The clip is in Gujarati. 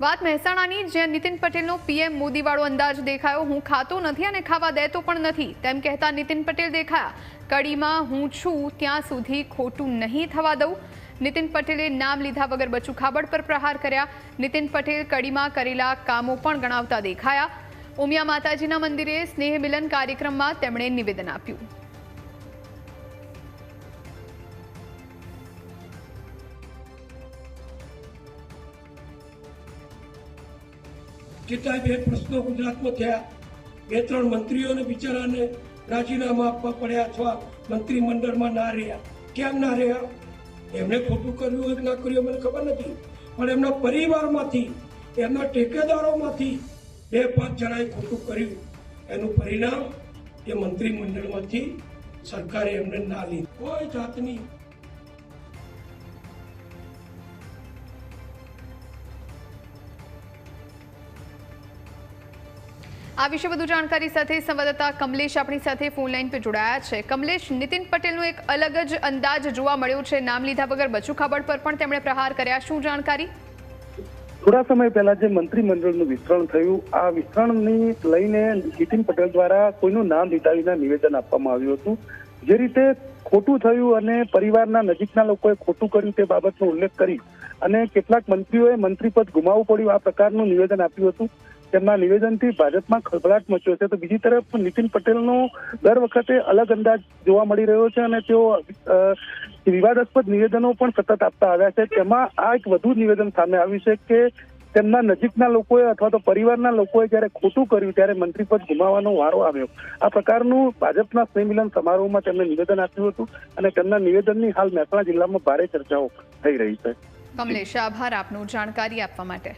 વાત મહેસાણાની, જ્યાં નીતિન પટેલનો પીએમ મોદીવાળો અંદાજ દેખાયો. હું ખાતો નથી અને ખાવા દેતો પણ નથી. તેમ કહેતા નીતિન પટેલ દેખાયા. કડીમાં હું છું, ત્યાં સુધી ખોટું નહીં થવા દઉં. નીતિન પટેલે નામ લીધા વગર બચુ ખાબડ પર પ્રહાર કર્યા. નીતિન પટેલ કડીમાં કરેલા કામો પણ ગણાવતા દેખાયા. ઉમિયા માતાજીના મંદિરે સ્નેહ મિલન કાર્યક્રમમાં તેમણે નિવેદન આપ્યું. કેટલાય બે પ્રશ્નો ગુજરાતમાં થયા. બે ત્રણ મંત્રીઓને બિચારાને રાજીનામા આપવા પડ્યા અથવા મંત્રીમંડળમાં ના રહ્યા. કેમ ના રહ્યા? એમણે ખોટું કર્યું હોય ના કર્યું મને ખબર નથી. પણ એમના પરિવારમાંથી, એમના ટેકેદારોમાંથી બે પાંચ જણાએ ખોટું કર્યું. એનું પરિણામ એ મંત્રીમંડળમાંથી સરકારે એમને ના લીધું. કોઈ જાતની આ વિશે વધુ જાણકારી સાથે સંવાદદાતા કમલેશ આપણી સાથે ફોન લાઈન પર જોડાયા છે. કમલેશ, નીતિન પટેલનો એક અલગ જ અંદાજ જોવા મળ્યો છે. નામ લીધા વગર બચુ ખાબડ પર પણ તેમણે પ્રહાર કર્યા. શું જાણકારી? થોડા સમય પહેલા જે મંત્રીમંડળનું વિસ્તરણ થયું, આ વિસ્તરણની લઈને નીતિન પટેલ દ્વારા કોઈનું નામ લીધા વિના નિવેદન આપવામાં આવ્યું હતું. જે રીતે ખોટું થયું અને પરિવારના નજીકના લોકોએ ખોટું કર્યું તે બાબતનો ઉલ્લેખ કરી અને કેટલાક મંત્રીઓએ મંત્રીપદ ગુમાવવું પડ્યું, આ પ્રકારનું નિવેદન આપ્યું હતું. તેમના નિવેદનથી ભાજપમાં ખળભળાટ મચ્યો છે. તો બીજી તરફ નીતિન પટેલનો દર વખતે અલગ અંદાજ જોવા મળી રહ્યો છે અને તેઓ વિવાદાસ્પદ નિવેદનો પણ સતત આપતા આવ્યા છે. તેમાં આ એક વધુ નિવેદન સામે આવ્યું છે કે તેમના નજીકના લોકોએ અથવા તો પરિવારના લોકોએ જ્યારે ખોટું કર્યું ત્યારે મંત્રી પદ ગુમાવવાનો વારો આવ્યો. આ પ્રકારનું ભાજપના સ્નેહમિલન સમારોહમાં તેમણે નિવેદન આપ્યું હતું અને તેમના નિવેદનની હાલ મહેસાણા જિલ્લામાં ભારે ચર્ચાઓ થઈ રહી છે. કમલેશ, આભાર આપનો જાણકારી આપવા માટે.